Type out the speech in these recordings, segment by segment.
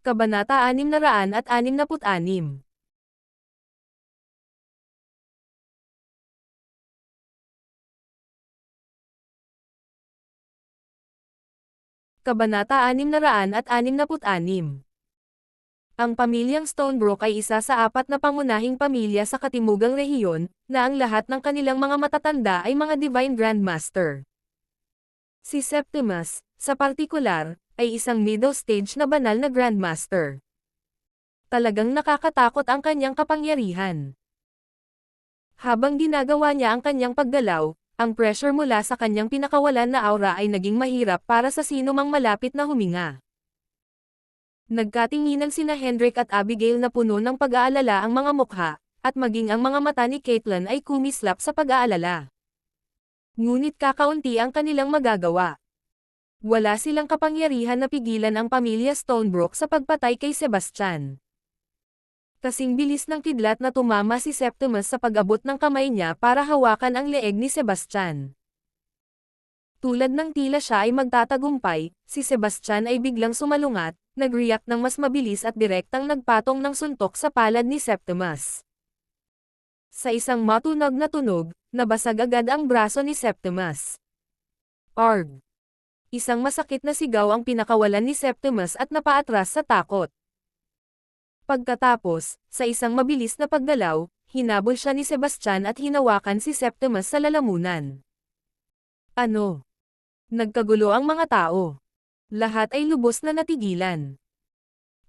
Kabanata 666 Kabanata 666 Ang pamilyang Stonebrook ay isa sa apat na pangunahing pamilya sa katimugang rehiyon, na ang lahat ng kanilang mga matatanda ay mga Divine Grandmaster. Si Septimus, sa partikular, ay isang middle stage na banal na Grandmaster. Talagang nakakatakot ang kanyang kapangyarihan. Habang ginagawa niya ang kanyang paggalaw, ang pressure mula sa kanyang pinakawalan na aura ay naging mahirap para sa sino mang malapit na huminga. Nagkatinginan sina Hendrik at Abigail na puno ng pag-aalala ang mga mukha, at maging ang mga mata ni Caitlin ay kumislap sa pag-aalala. Ngunit kakaunti ang kanilang magagawa. Wala silang kapangyarihan na pigilan ang pamilya Stonebrook sa pagpatay kay Sebastian. Kasing bilis ng kidlat na tumama si Septimus sa pag-abot ng kamay niya para hawakan ang leeg ni Sebastian. Tulad ng tila siya ay magtatagumpay, si Sebastian ay biglang sumalungat, nag-react ng mas mabilis at direktang nagpatong ng suntok sa palad ni Septimus. Sa isang matunog na tunog, nabasag agad ang braso ni Septimus. Arg! Isang masakit na sigaw ang pinakawalan ni Septimus at napaatras sa takot. Pagkatapos, sa isang mabilis na paggalaw, hinabol siya ni Sebastian at hinawakan si Septimus sa lalamunan. Ano? Nagkagulo ang mga tao. Lahat ay lubos na natigilan.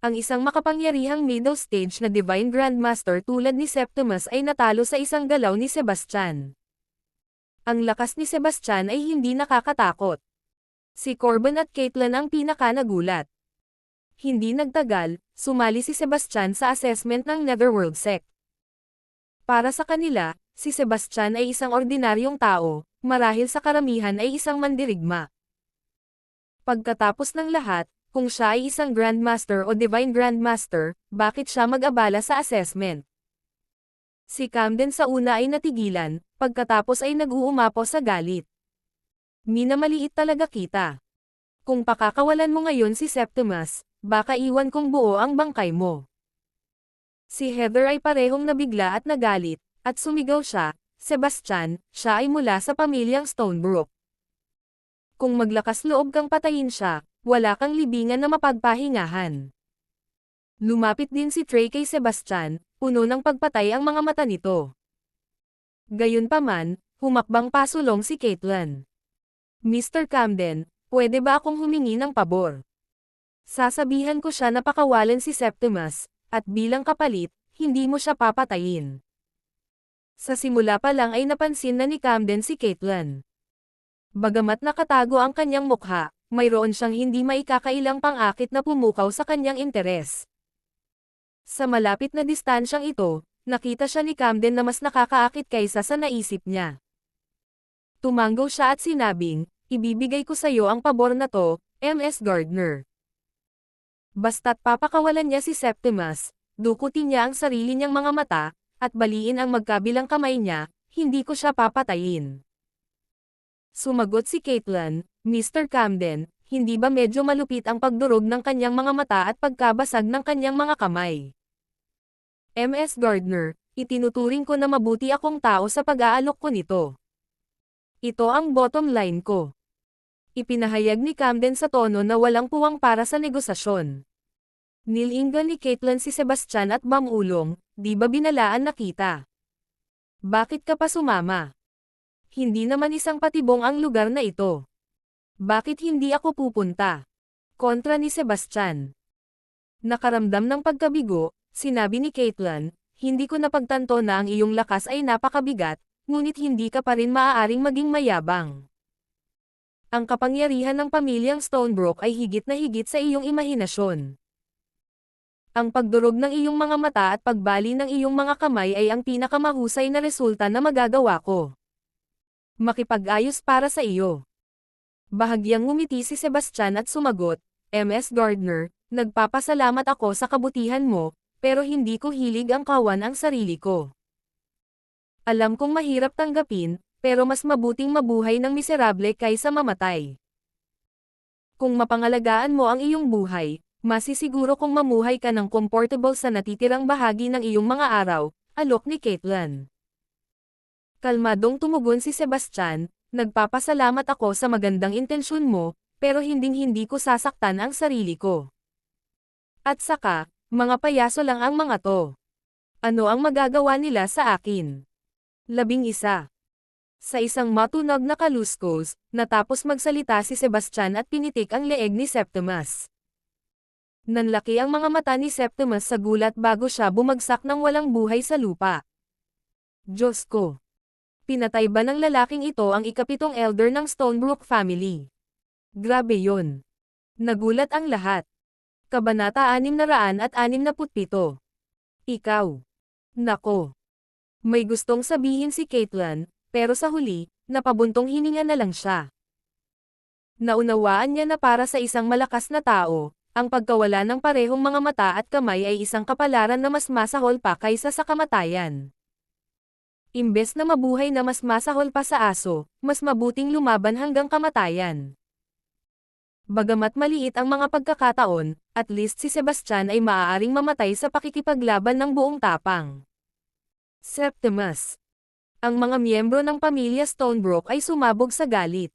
Ang isang makapangyarihang middle stage na Divine Grandmaster tulad ni Septimus ay natalo sa isang galaw ni Sebastian. Ang lakas ni Sebastian ay hindi nakakatakot. Si Corbin at Caitlin ang pinaka nagulat. Hindi nagtagal, sumali si Sebastian sa assessment ng Netherworld Sect. Para sa kanila, si Sebastian ay isang ordinaryong tao, marahil sa karamihan ay isang mandirigma. Pagkatapos ng lahat, kung siya ay isang Grandmaster o Divine Grandmaster, bakit siya mag-abala sa assessment? Si Camden sa una ay natigilan, pagkatapos ay nag-uumapo sa galit. Minamaliit talaga kita. Kung pakakawalan mo ngayon si Septimus, baka iwan kong buo ang bangkay mo. Si Heather ay parehong nabigla at nagalit, at sumigaw siya, Sebastian, siya ay mula sa pamilyang Stonebrook. Kung maglakas loob kang patayin siya, wala kang libingan na mapagpahingahan. Lumapit din si Trey kay Sebastian, puno ng pagpatay ang mga mata nito. Gayunpaman, humakbang pasulong si Caitlin. Mr. Camden, pwede ba akong humingi ng pabor? Sasabihan ko siya na pakawalan si Septimus, at bilang kapalit, hindi mo siya papatayin. Sa simula pa lang ay napansin na ni Camden si Caitlin. Bagamat nakatago ang kanyang mukha, mayroon siyang hindi maikakailang pangakit na pumukaw sa kanyang interes. Sa malapit na distansyang ito, nakita siya ni Camden na mas nakakaakit kaysa sa naisip niya. Tumanggo siya at sinabing, ibibigay ko sa iyo ang pabor na to, MS Gardner. Basta't papakawalan niya si Septimus, dukutin niya ang sarili niyang mga mata, at baliin ang magkabilang kamay niya, hindi ko siya papatayin. Sumagot si Caitlin, Mr. Camden, hindi ba medyo malupit ang pagdurog ng kanyang mga mata at pagkabasag ng kanyang mga kamay? MS Gardner, itinuturing ko na mabuti akong tao sa pag-aalok ko nito. Ito ang bottom line ko. Ipinahayag ni Camden sa tono na walang puwang para sa negosasyon. Nilinggan ni Caitlin si Sebastian at Bamulong, di ba binalaan na kita? Bakit ka pa sumama? Hindi naman isang patibong ang lugar na ito. Bakit hindi ako pupunta? Kontra ni Sebastian. Nakaramdam ng pagkabigo, sinabi ni Caitlin, hindi ko napagtanto na ang iyong lakas ay napakabigat, ngunit hindi ka pa rin maaaring maging mayabang. Ang kapangyarihan ng pamilyang Stonebrook ay higit na higit sa iyong imahinasyon. Ang pagdurog ng iyong mga mata at pagbali ng iyong mga kamay ay ang pinakamahusay na resulta na magagawa ko. Makipag-ayos para sa iyo. Bahagyang ngumiti si Sebastian at sumagot, MS Gardner, nagpapasalamat ako sa kabutihan mo, pero hindi ko hilig ang kawan ang sarili ko. Alam kong mahirap tanggapin, pero mas mabuting mabuhay ng miserable kaysa mamatay. Kung mapangalagaan mo ang iyong buhay, Masisiguro kong mamuhay ka ng comfortable sa natitirang bahagi ng iyong mga araw, alok ni Caitlin. Kalmadong tumugon si Sebastian, nagpapasalamat ako sa magandang intensyon mo, pero hinding-hindi ko sasaktan ang sarili ko. At saka, mga payaso lang ang mga to. Ano ang magagawa nila sa akin? Labing isa. Sa isang matunog na kaluskos, natapos magsalita si Sebastian at pinitik ang leeg ni Septimus. Nanlaki ang mga mata ni Septimus sa gulat bago siya bumagsak ng walang buhay sa lupa. Diyos ko! Pinatay ba ng lalaking ito ang ikapitong elder ng Stonebrook family? Grabe yon. Nagulat ang lahat. Kabanata 667. Ikaw. Nako. May gustong sabihin si Caitlin, pero sa huli, napabuntong hininga na lang siya. Naunawaan niya na para sa isang malakas na tao, ang pagkawala ng parehong mga mata at kamay ay isang kapalaran na mas masahol pa kaysa sa kamatayan. Imbes na mabuhay na mas masahol pa sa aso, mas mabuting lumaban hanggang kamatayan. Bagamat maliit ang mga pagkakataon, at least si Sebastian ay maaaring mamatay sa pakikipaglaban ng buong tapang. Septimus. Ang mga miyembro ng pamilya Stonebrook ay sumabog sa galit.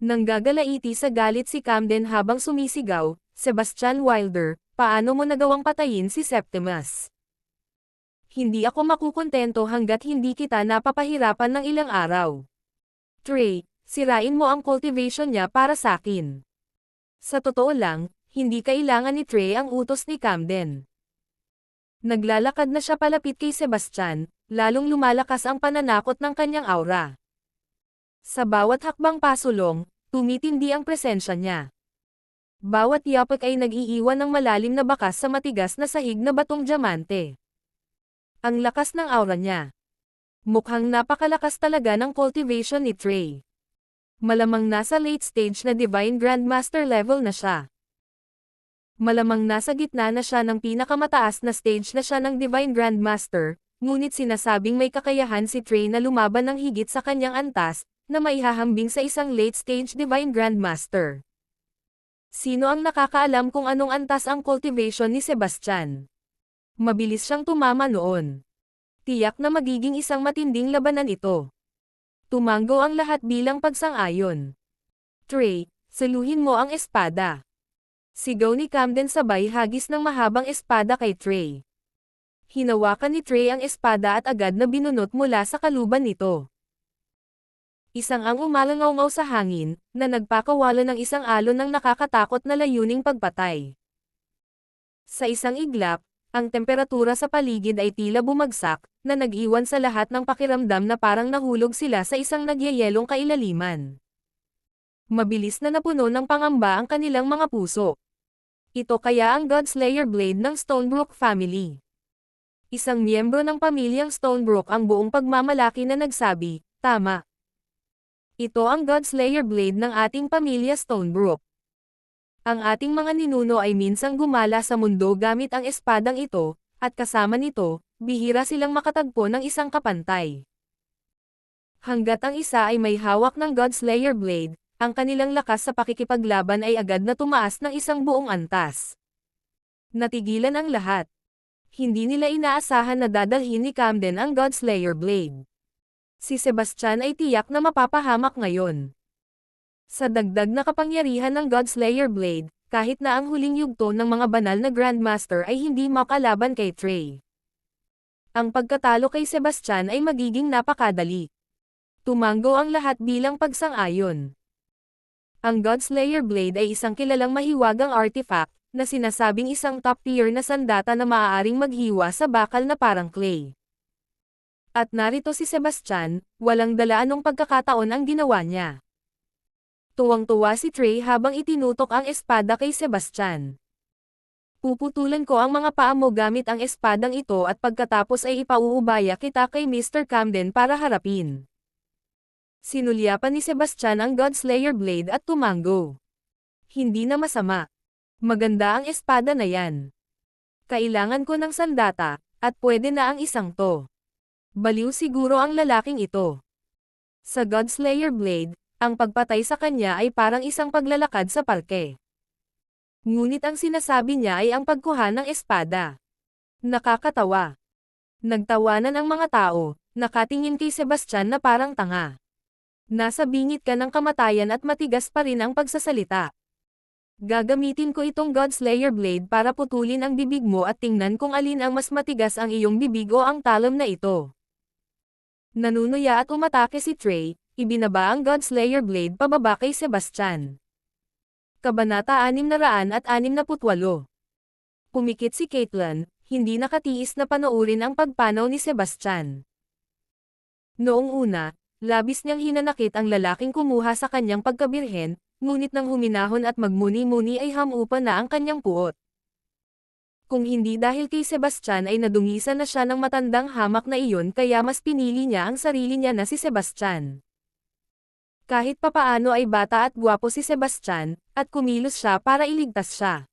Nanggagalaiti sa galit si Camden habang sumisigaw, Sebastian Wilder, paano mo nagawang patayin si Septimus? Hindi ako makukontento hanggat hindi kita napapahirapan ng ilang araw. Trey, sirain mo ang cultivation niya para sa akin. Sa totoo lang, hindi kailangan ni Trey ang utos ni Camden. Naglalakad na siya palapit kay Sebastian, lalong lumalakas ang pananakot ng kanyang aura. Sa bawat hakbang pasulong, tumitindi ang presensya niya. Bawat yapak ay nag-iiwan ng malalim na bakas sa matigas na sahig na batong diamante. Ang lakas ng aura niya. Mukhang napakalakas talaga ng cultivation ni Trey. Malamang nasa late stage na Divine Grandmaster level na siya. Malamang nasa gitna na siya ng pinakamataas na stage na siya ng Divine Grandmaster, ngunit sinasabing may kakayahan si Trey na lumaban ng higit sa kanyang antas, na maihahambing sa isang late stage Divine Grandmaster. Sino ang nakakaalam kung anong antas ang cultivation ni Sebastian? Mabilis siyang tumama noon. Tiyak na magiging isang matinding labanan ito. Tumango ang lahat bilang pagsang-ayon. Trey, saluhin mo ang espada. Sigaw ni Camden sabay hagis ng mahabang espada kay Trey. Hinawakan ni Trey ang espada at agad na binunot mula sa kaluban nito. Isang ang umalangaw sa hangin, na nagpakawala ng isang alon ng nakakatakot na layuning pagpatay. Sa isang iglap, ang temperatura sa paligid ay tila bumagsak, na nag-iwan sa lahat ng pakiramdam na parang nahulog sila sa isang nagyayelong kailaliman. Mabilis na napuno ng pangamba ang kanilang mga puso. Ito kaya ang Godslayer Blade ng Stonebrook family. Isang miyembro ng pamilyang Stonebrook ang buong pagmamalaki na nagsabi, tama. Ito ang Godslayer Blade ng ating pamilya Stonebrook. Ang ating mga ninuno ay minsang gumala sa mundo gamit ang espadang ito, at kasama nito, bihira silang makatagpo ng isang kapantay. Hanggat ang isa ay may hawak ng Godslayer Blade, ang kanilang lakas sa pakikipaglaban ay agad na tumaas ng isang buong antas. Natigilan ang lahat. Hindi nila inaasahan na dadalhin ni Camden ang Godslayer Blade si Sebastian ay tiyak na mapapahamak ngayon. Sa dagdag na kapangyarihan ng Godslayer Blade, kahit na ang huling yugto ng mga banal na Grandmaster ay hindi makalaban kay Trey. Ang pagkatalo kay Sebastian ay magiging napakadali. Tumango ang lahat bilang pagsang-ayon. Ang Godslayer Blade ay isang kilalang mahiwagang artifact, na sinasabing isang top tier na sandata na maaaring maghiwa sa bakal na parang clay. At narito si Sebastian, walang dala anong pagkakataon ang ginawa niya. Tuwang-tuwa si Trey habang itinutok ang espada kay Sebastian. Puputulan ko ang mga paa mo gamit ang espadang ito at pagkatapos ay ipauubaya kita kay Mr. Camden para harapin. Sinulyapan ni Sebastian ang Godslayer Blade at tumango. Hindi na masama. Maganda ang espada na yan. Kailangan ko ng sandata, at pwede na ang isang to. Baliw siguro ang lalaking ito. Sa Godslayer Blade, ang pagpatay sa kanya ay parang isang paglalakad sa parke. Ngunit ang sinasabi niya ay ang pagkuha ng espada. Nakakatawa. Nagtawanan ang mga tao, nakatingin kay Sebastian na parang tanga. Nasa bingit ka ng kamatayan at matigas pa rin ang pagsasalita. Gagamitin ko itong Godslayer Blade para putulin ang bibig mo at tingnan kung alin ang mas matigas ang iyong bibig o ang talom na ito. Nanunuya at umatake si Trey, ibinaba ang Godslayer Blade pababa kay Sebastian. Kabanata 668 Pumikit si Caitlyn, hindi nakatiis na panoorin ang pagpanaw ni Sebastian. Noong una, labis niyang hinanakit ang lalaking kumuha sa kanyang pagkabirhen, ngunit nang huminahon at magmuni-muni ay hamupa na ang kanyang puot. Kung hindi dahil kay Sebastian ay nadungisan na siya ng matandang hamak na iyon kaya mas pinili niya ang sarili niya na si Sebastian. Kahit papaano ay bata at gwapo si Sebastian, at kumilos siya para iligtas siya.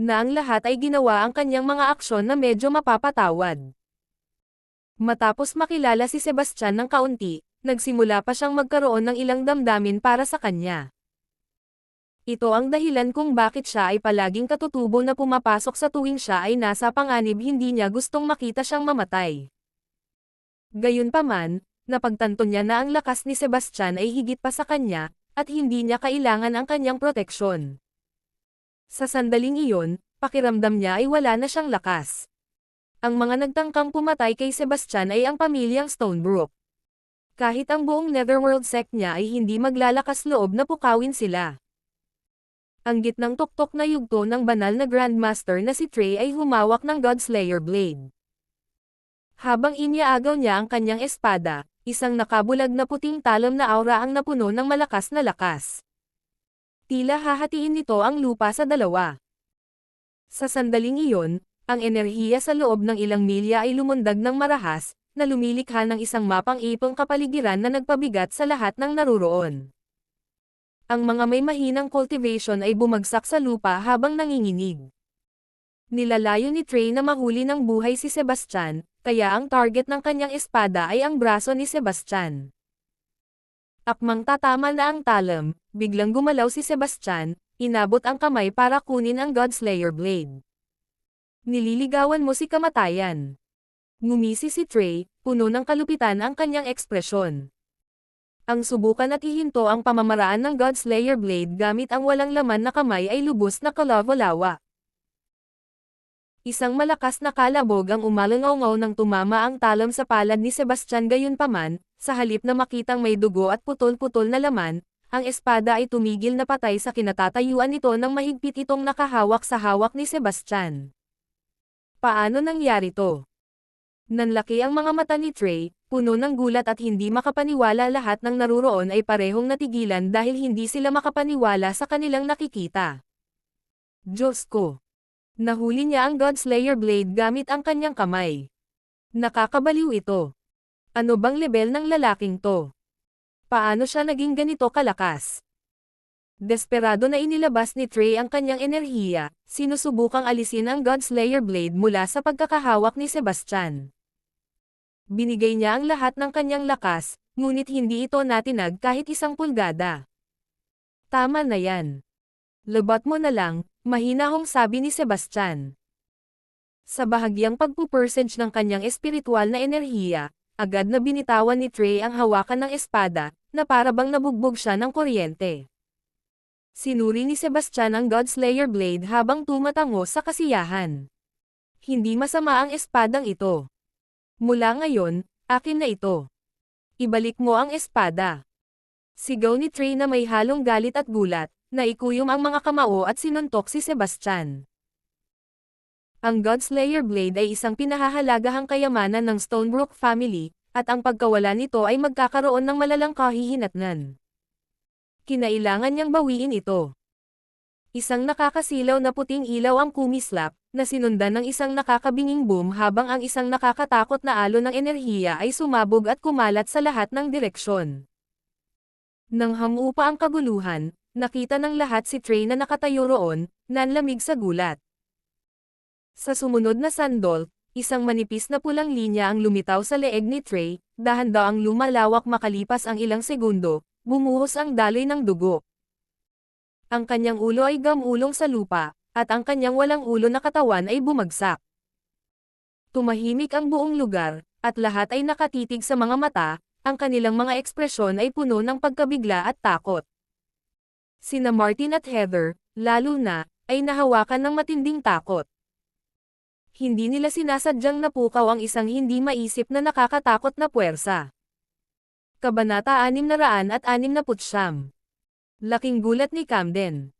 Na ang lahat ay ginawa ang kanyang mga aksyon na medyo mapapatawad. Matapos makilala si Sebastian ng kaunti, nagsimula pa siyang magkaroon ng ilang damdamin para sa kanya. Ito ang dahilan kung bakit siya ay palaging katutubo na pumapasok sa tuwing siya ay nasa panganib hindi niya gustong makita siyang mamatay. Gayunpaman, napagtanto niya na ang lakas ni Sebastian ay higit pa sa kanya, at hindi niya kailangan ang kanyang proteksyon. Sa sandaling iyon, pakiramdam niya ay wala na siyang lakas. Ang mga nagtangkang pumatay kay Sebastian ay ang pamilyang Stonebrook kahit ang buong Netherworld sect niya ay hindi maglalakas loob na pukawin sila. Ang gitnang tuktok na yugto ng banal na Grandmaster na si Trey ay humawak ng Godslayer Blade. Habang iniaagaw niya ang kanyang espada, isang nakabulag na puting talom na aura ang napuno ng malakas na lakas. Tila hahatiin nito ang lupa sa dalawa. Sa sandaling iyon, ang enerhiya sa loob ng ilang milya ay lumundag ng marahas, na lumilikha ng isang mapang ipong kapaligiran na nagpabigat sa lahat ng naruroon. Ang mga may mahinang cultivation ay bumagsak sa lupa habang nanginginig. Nilalayo ni Trey na mahuli ng buhay si Sebastian, kaya ang target ng kanyang espada ay ang braso ni Sebastian. Akmang tatama na ang talam, biglang gumalaw si Sebastian, inabot ang kamay para kunin ang Godslayer Blade. Nililigawan mo si kamatayan. Ngumisi si Trey, puno ng kalupitan ang kanyang ekspresyon. Ang subukan at ihinto ang pamamaraan ng Godslayer Blade gamit ang walang laman na kamay ay lubos na kalawalawa. Isang malakas na kalabog ang umalangaw ng tumama ang talam sa palad ni Sebastian gayunpaman, sa halip na makitang may dugo at putol-putol na laman, ang espada ay tumigil na patay sa kinatatayuan nito nang mahigpit itong nakahawak sa hawak ni Sebastian. Paano nangyari to? Nanlaki ang mga mata ni Trey, puno ng gulat at hindi makapaniwala lahat ng naruroon ay parehong natigilan dahil hindi sila makapaniwala sa kanilang nakikita. Diyos ko! Nahuli niya ang Godslayer Blade gamit ang kanyang kamay. Nakakabaliw ito. Ano bang level ng lalaking to? Paano siya naging ganito kalakas? Desperado na inilabas ni Trey ang kanyang enerhiya, sinusubukang alisin ang Godslayer Blade mula sa pagkakahawak ni Sebastian. Binigay niya ang lahat ng kanyang lakas, ngunit hindi ito natinag kahit isang pulgada. Tama na yan. Labat mo na lang, mahinahong sabi ni Sebastian. Sa bahagyang pagpupercentage ng kanyang espiritual na enerhiya, agad na binitawan ni Trey ang hawakan ng espada, na parabang nabugbog siya ng kuryente. Sinuri ni Sebastian ang Godslayer Blade habang tumatango sa kasiyahan. Hindi masama ang espadang ito. Mula ngayon, akin na ito. Ibalik mo ang espada. Sigaw ni Trey na may halong galit at gulat, na ikuyom ang mga kamao at sinuntok si Sebastian. Ang Godslayer Blade ay isang pinahahalagahang kayamanan ng Stonebrook family, at ang pagkawala nito ay magkakaroon ng malalang kahihinatnan. Kinailangan niyang bawiin ito. Isang nakakasilaw na puting ilaw ang kumislap, na sinundan ng isang nakakabinging boom habang ang isang nakakatakot na alon ng enerhiya ay sumabog at kumalat sa lahat ng direksyon. Nang hamupa ang kaguluhan, nakita ng lahat si Trey na nakatayo roon, nanlamig sa gulat. Sa sumunod na sandol, isang manipis na pulang linya ang lumitaw sa leeg ni Trey, dahan-daang lumalawak makalipas ang ilang segundo, bumuhos ang daloy ng dugo. Ang kanyang ulo ay gamulong sa lupa, at ang kanyang walang ulo na katawan ay bumagsak. Tumahimik ang buong lugar, at lahat ay nakatitig sa mga mata, ang kanilang mga ekspresyon ay puno ng pagkabigla at takot. Sina Martin at Heather, lalo na, ay nahawakan ng matinding takot. Hindi nila sinasadyang napukaw ang isang hindi maisip na nakakatakot na puwersa. Kabanata 669 Laking gulat ni Camden.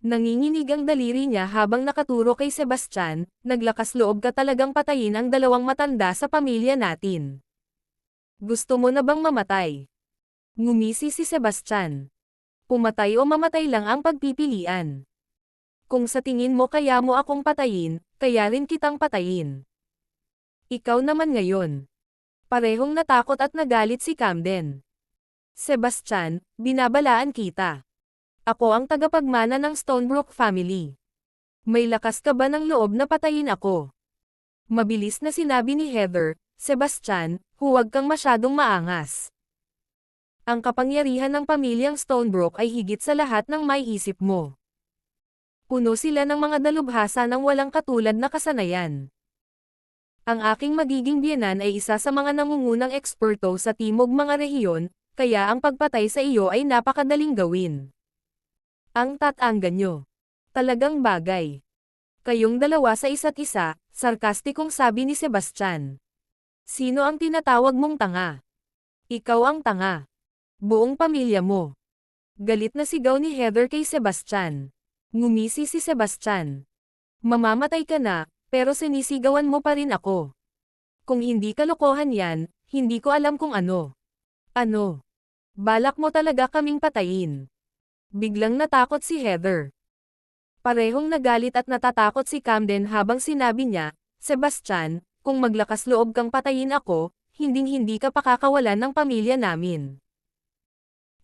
Nanginginig ang daliri niya habang nakaturo kay Sebastian, naglakas loob ka talagang patayin ang dalawang matanda sa pamilya natin. Gusto mo na bang mamatay? Ngumisi si Sebastian. Pumatay o mamatay lang ang pagpipilian. Kung sa tingin mo kaya mo akong patayin, kaya rin kitang patayin. Ikaw naman ngayon. Parehong natakot at nagalit si Camden. Sebastian, binabalaan kita. Ako ang tagapagmana ng Stonebrook family. May lakas ka ba ng loob na patayin ako? Mabilis na sinabi ni Heather, Sebastian, huwag kang masyadong maangas. Ang kapangyarihan ng pamilyang Stonebrook ay higit sa lahat ng may isip mo. Puno sila ng mga dalubhasa ng walang katulad na kasanayan. Ang aking magiging biyanan ay isa sa mga nangungunang eksperto sa timog mga rehiyon, kaya ang pagpatay sa iyo ay napakadaling gawin. Ang tatangga nyo. Talagang bagay. Kayong dalawa sa isa't isa, sarkastikong sabi ni Sebastian. Sino ang tinatawag mong tanga? Ikaw ang tanga. Buong pamilya mo. Galit na sigaw ni Heather kay Sebastian. Ngumisi si Sebastian. Mamamatay ka na, pero sinisigawan mo pa rin ako. Kung hindi kalokohan yan, hindi ko alam kung ano. Ano? Balak mo talaga kaming patayin. Biglang natakot si Heather. Parehong nagalit at natatakot si Camden habang sinabi niya, Sebastian, kung maglakas loob kang patayin ako, hinding-hindi ka pakakawalan ng pamilya namin.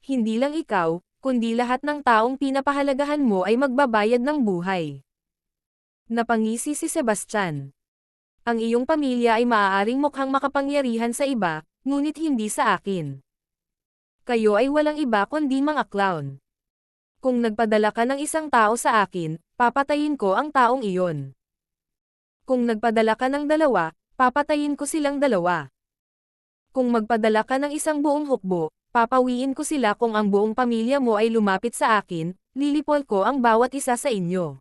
Hindi lang ikaw, kundi lahat ng taong pinapahalagahan mo ay magbabayad ng buhay. Napangisi si Sebastian. Ang iyong pamilya ay maaaring mukhang makapangyarihan sa iba, ngunit hindi sa akin. Kayo ay walang iba kundi mga clown. Kung nagpadala ka ng isang tao sa akin, papatayin ko ang taong iyon. Kung nagpadala ka ng dalawa, papatayin ko silang dalawa. Kung magpadala ka ng isang buong hukbo, papawiin ko sila kung ang buong pamilya mo ay lumapit sa akin, lilipol ko ang bawat isa sa inyo.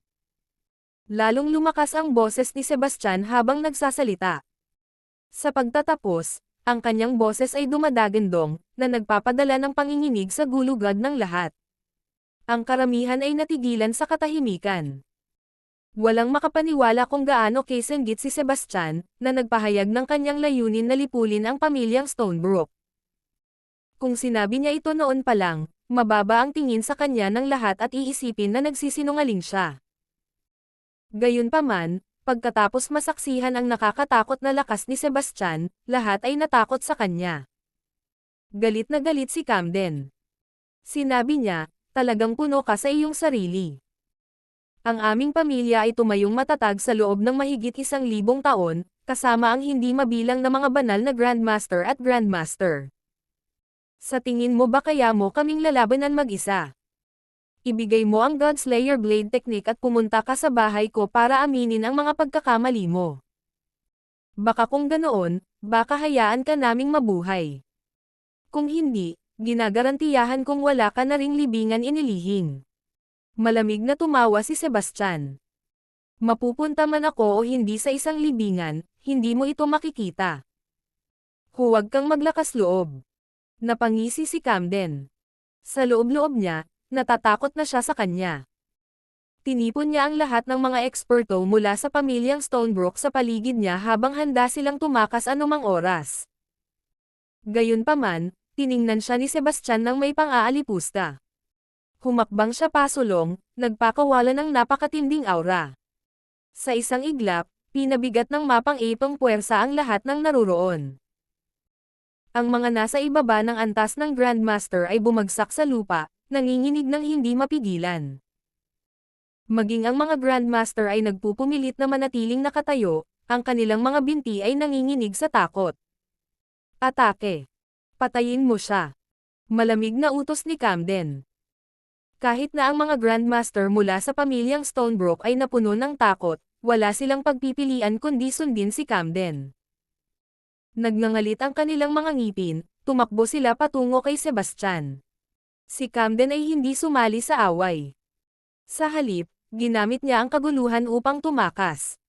Lalong lumakas ang boses ni Sebastian habang nagsasalita. Sa pagtatapos, ang kanyang boses ay dumadagandong, na nagpapadala ng panginginig sa gulugad ng lahat. Ang karamihan ay natigilan sa katahimikan. Walang makapaniwala kung gaano kasenggit si Sebastian, na nagpahayag ng kanyang layunin na lipulin ang pamilyang Stonebrook. Kung sinabi niya ito noon pa lang, mababa ang tingin sa kanya ng lahat at iisipin na nagsisinungaling siya. Gayunpaman, pagkatapos masaksihan ang nakakatakot na lakas ni Sebastian, lahat ay natakot sa kanya. Galit na galit si Camden. Sinabi niya, talagang puno ka sa iyong sarili. Ang aming pamilya ay tumayong matatag sa loob ng mahigit isang libong taon, kasama ang hindi mabilang na mga banal na Grandmaster at Grandmaster. Sa tingin mo ba kaya mo kaming lalabanan mag-isa? Ibigay mo ang Godslayer Blade Technique at pumunta ka sa bahay ko para aminin ang mga pagkakamali mo. Baka kung ganoon, baka hayaan ka naming mabuhay. Kung hindi, Ginagarantiyahan kong wala ka na ring libingan inilihing. Malamig na tumawa si Sebastian. Mapupunta man ako o hindi sa isang libingan, hindi mo ito makikita. Huwag kang maglakas loob. Napangisi si Camden. Sa loob-loob niya, natatakot na siya sa kanya. Tinipon niya ang lahat ng mga eksperto mula sa pamilyang Stonebrook sa paligid niya habang handa silang tumakas anumang oras. Gayunpaman, tiningnan siya ni Sebastian ng may pang-aalipusta. Humakbang siya pasulong, nagpakawala ng napakatinding aura. Sa isang iglap, pinabigat ng mapang-ipang puwersa ang lahat ng naruroon. Ang mga nasa ibaba ng antas ng Grandmaster ay bumagsak sa lupa, nanginginig ng hindi mapigilan. Maging ang mga Grandmaster ay nagpupumilit na manatiling nakatayo, ang kanilang mga binti ay nanginginig sa takot. Atake. Patayin mo siya. Malamig na utos ni Camden. Kahit na ang mga Grandmaster mula sa pamilyang Stonebrook ay napuno ng takot, wala silang pagpipilian kundi sundin si Camden. Nagngangalit ang kanilang mga ngipin, tumakbo sila patungo kay Sebastian. Si Camden ay hindi sumali sa away. Sa halip, ginamit niya ang kaguluhan upang tumakas.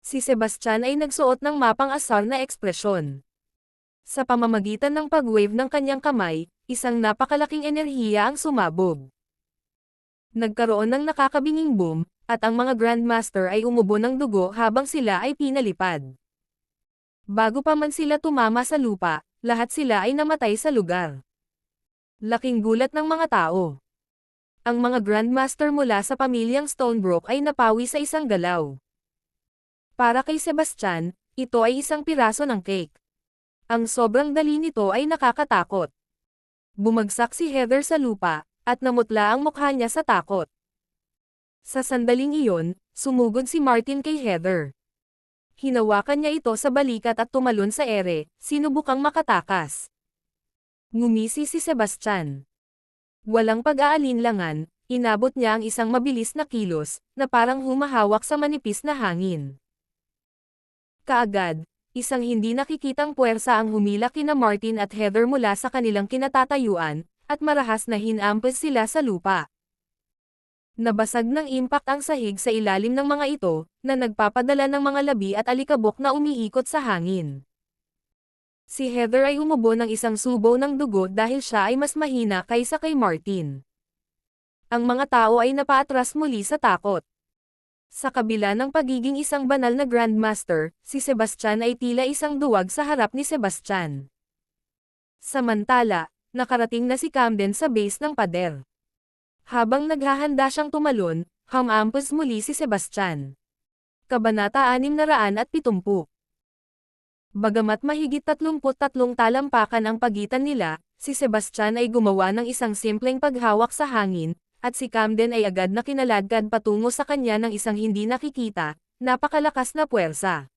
Si Sebastian ay nagsuot ng mapang asar na ekspresyon. Sa pamamagitan ng pag-wave ng kanyang kamay, isang napakalaking enerhiya ang sumabog. Nagkaroon ng nakakabinging boom, at ang mga Grandmaster ay umubo ng dugo habang sila ay pinalipad. Bago pa man sila tumama sa lupa, lahat sila ay namatay sa lugar. Laking gulat ng mga tao. Ang mga Grandmaster mula sa pamilyang Stonebrook ay napawi sa isang galaw. Para kay Sebastian, ito ay isang piraso ng cake. Ang sobrang dali nito ay nakakatakot. Bumagsak si Heather sa lupa, at namutla ang mukha niya sa takot. Sa sandaling iyon, sumugod si Martin kay Heather. Hinawakan niya ito sa balikat at tumalon sa ere, sinubukang makatakas. Ngumisi si Sebastian. Walang pag-aalinlangan, inabot niya ang isang mabilis na kilos, na parang humahawak sa manipis na hangin. Kaagad, isang hindi nakikitang puwersa ang humila kina Martin at Heather mula sa kanilang kinatatayuan, at marahas na hinampas sila sa lupa. Nabasag ng impact ang sahig sa ilalim ng mga ito, na nagpapadala ng mga labi at alikabok na umiikot sa hangin. Si Heather ay umubo ng isang subo ng dugo dahil siya ay mas mahina kaysa kay Martin. Ang mga tao ay napaatras muli sa takot. Sa kabila ng pagiging isang banal na Grandmaster, si Sebastian ay tila isang duwag sa harap ni Sebastian. Samantala, nakarating na si Camden sa base ng pader. Habang naghahanda siyang tumalon, hamampos muli si Sebastian. Kabanata 670 Bagamat mahigit 33 talampakan ang pagitan nila, si Sebastian ay gumawa ng isang simpleng paghawak sa hangin, at si Camden ay agad na kinaladkad patungo sa kanya ng isang hindi nakikita, napakalakas na puwersa.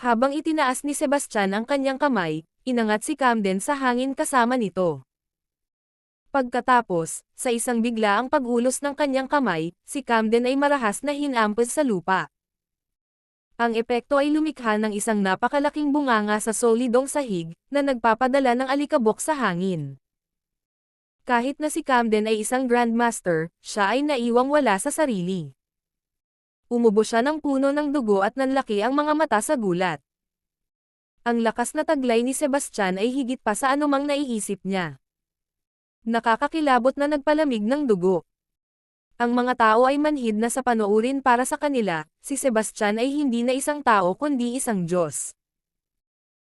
Habang itinaas ni Sebastian ang kanyang kamay, inangat si Camden sa hangin kasama nito. Pagkatapos, sa isang biglaang paghulos ng kanyang kamay, si Camden ay marahas na hinampas sa lupa. Ang epekto ay lumikha ng isang napakalaking bunganga sa solidong sahig, na nagpapadala ng alikabok sa hangin. Kahit na si Camden ay isang Grandmaster, siya ay naiwang wala sa sarili. Umubo siya ng puno ng dugo at nanlaki ang mga mata sa gulat. Ang lakas na taglay ni Sebastian ay higit pa sa anumang naiisip niya. Nakakakilabot na nagpalamig ng dugo. Ang mga tao ay manhid na sa panoorin para sa kanila, si Sebastian ay hindi na isang tao kundi isang Diyos.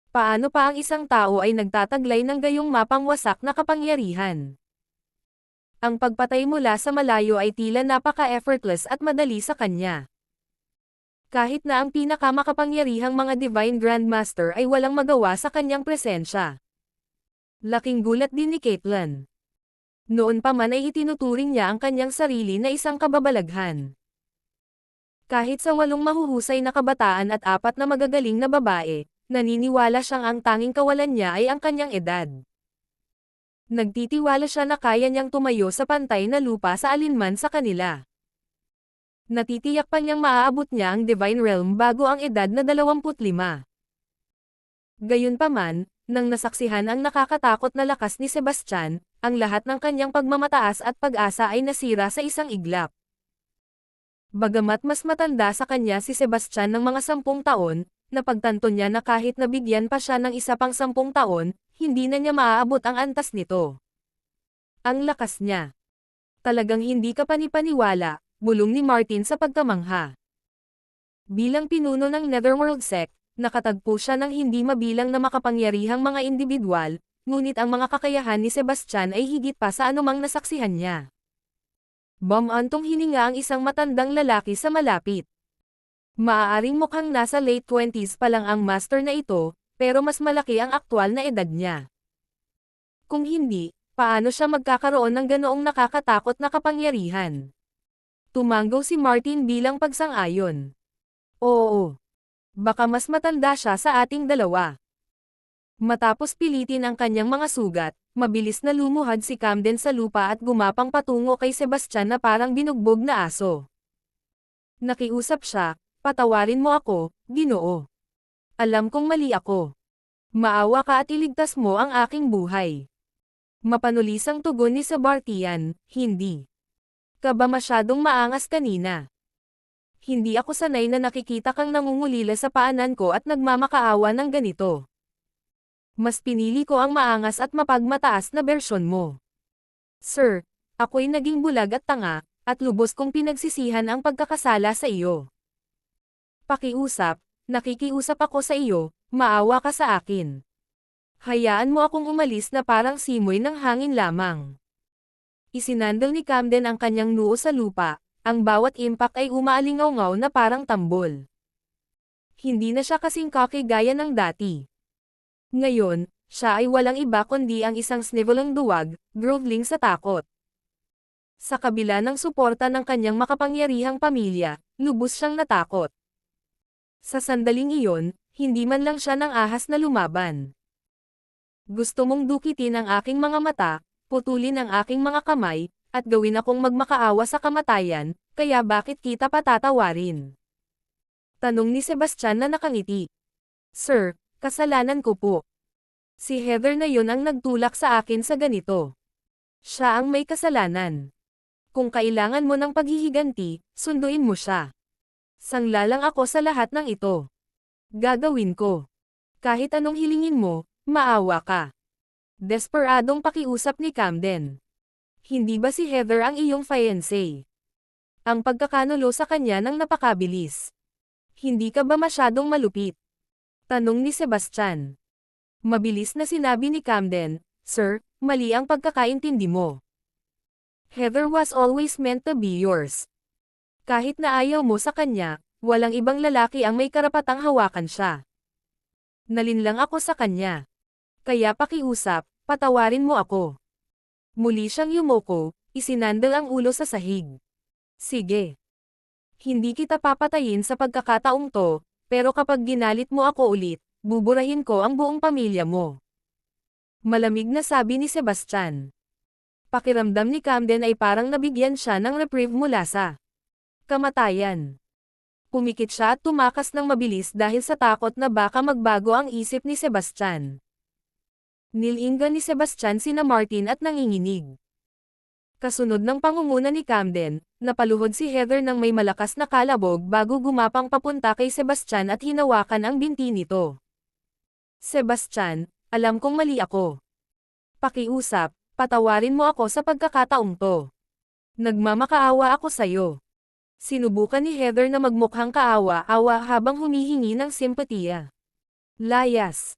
Paano pa ang isang tao ay nagtataglay ng gayong mapangwasak na kapangyarihan? Ang pagpatay mula sa malayo ay tila napaka-effortless at madali sa kanya. Kahit na ang pinakamakapangyarihang mga Divine Grandmaster ay walang magawa sa kanyang presensya. Laking gulat din ni Caitlyn. Noon pa man ay itinuturing niya ang kanyang sarili na isang kababalaghan. Kahit sa walong mahuhusay na kabataan at apat na magagaling na babae, naniniwala siyang ang tanging kawalan niya ay ang kanyang edad. Nagtitiwala siya na kaya niyang tumayo sa pantay na lupa sa alinman sa kanila. Natitiyak pa niyang maaabot niya ang Divine Realm bago ang edad na 25. Gayunpaman, nang nasaksihan ang nakakatakot na lakas ni Sebastian, ang lahat ng kanyang pagmamataas at pag-asa ay nasira sa isang iglap. Bagamat mas matanda sa kanya si Sebastian ng mga sampung taon, napagtanto niya na kahit nabigyan pa siya ng isa pang sampung taon, hindi na niya maaabot ang antas nito. Ang lakas niya. Talagang hindi ka panipaniwala, bulong ni Martin sa pagkamangha. Bilang pinuno ng Netherworld Sect, nakatagpo siya ng hindi mabilang na makapangyarihang mga individual, ngunit ang mga kakayahan ni Sebastian ay higit pa sa anumang nasaksihan niya. Bamantong hininga ang isang matandang lalaki sa malapit. Maaaring mukhang nasa late 20s pa lang ang master na ito, pero mas malaki ang aktwal na edad niya. Kung hindi, paano siya magkakaroon ng ganoong nakakatakot na kapangyarihan? Tumanggo si Martin bilang pagsang-ayon. Oo. Baka mas matanda siya sa ating dalawa. Matapos pilitin ang kanyang mga sugat, mabilis na lumuhad si Camden sa lupa at gumapang patungo kay Sebastian na parang binugbog na aso. Nakiusap siya, patawarin mo ako, ginoo. Alam kong mali ako. Maawa ka at iligtas mo ang aking buhay. Mapanulisang tugon ni Sebastian, hindi. Ka ba masyadong maangas kanina? Hindi ako sanay na nakikita kang nangungulila sa paanan ko at nagmamakaawa ng ganito. Mas pinili ko ang maangas at mapagmataas na bersyon mo. Sir, ako'y naging bulag at tanga, at lubos kong pinagsisihan ang pagkakasala sa iyo. Pakiusap, nakikiusap ako sa iyo, maawa ka sa akin. Hayaan mo akong umalis na parang simoy ng hangin lamang. Isinandal ni Camden ang kanyang noo sa lupa, ang bawat impact ay umaalingaw na parang tambol. Hindi na siya kasing cocky gaya ng dati. Ngayon, siya ay walang iba kundi ang isang sniveling duwag, groveling sa takot. Sa kabila ng suporta ng kanyang makapangyarihang pamilya, lubos siyang natakot. Sa sandaling iyon, hindi man lang siya ng ahas na lumaban. Gusto mong dukitin ang aking mga mata, putulin ang aking mga kamay, at gawin akong magmakaawa sa kamatayan, kaya bakit kita patatawarin? Tanong ni Sebastian na nakangiti. Sir, kasalanan ko po. Si Heather na yon ang nagtulak sa akin sa ganito. Siya ang may kasalanan. Kung kailangan mo ng paghihiganti, sunduin mo siya. Sangla lang ako sa lahat ng ito. Gagawin ko. Kahit anong hilingin mo, maawa ka. Desperadong pakiusap ni Camden. Hindi ba si Heather ang iyong fiancé? Ang pagkakanulo sa kanya ng napakabilis. Hindi ka ba masyadong malupit? Tanong ni Sebastian. Mabilis na sinabi ni Camden, Sir, mali ang pagkakaintindi mo. Heather was always meant to be yours. Kahit na ayaw mo sa kanya, walang ibang lalaki ang may karapatang hawakan siya. Nalinlang ako sa kanya. Kaya pakiusap, patawarin mo ako. Muli siyang yumoko, isinandal ang ulo sa sahig. Sige. Hindi kita papatayin sa pagkakataong to, pero kapag ginalit mo ako ulit, buburahin ko ang buong pamilya mo. Malamig na sabi ni Sebastian. Pakiramdam ni Camden ay parang nabigyan siya ng reprieve mula sa kamatayan. Pumikit siya at tumakas ng mabilis dahil sa takot na baka magbago ang isip ni Sebastian. Nilinga ni Sebastian sina Martin at nanginginig. Kasunod ng pangunguna ni Camden, napaluhod si Heather ng may malakas na kalabog bago gumapang papunta kay Sebastian at hinawakan ang binti nito. Sebastian, alam kong mali ako. Pakiusap, patawarin mo ako sa pagkakataong to. Nagmamakaawa ako sa'yo. Sinubukan ni Heather na magmukhang kaawa-awa habang humihingi ng simpatiya. Layas.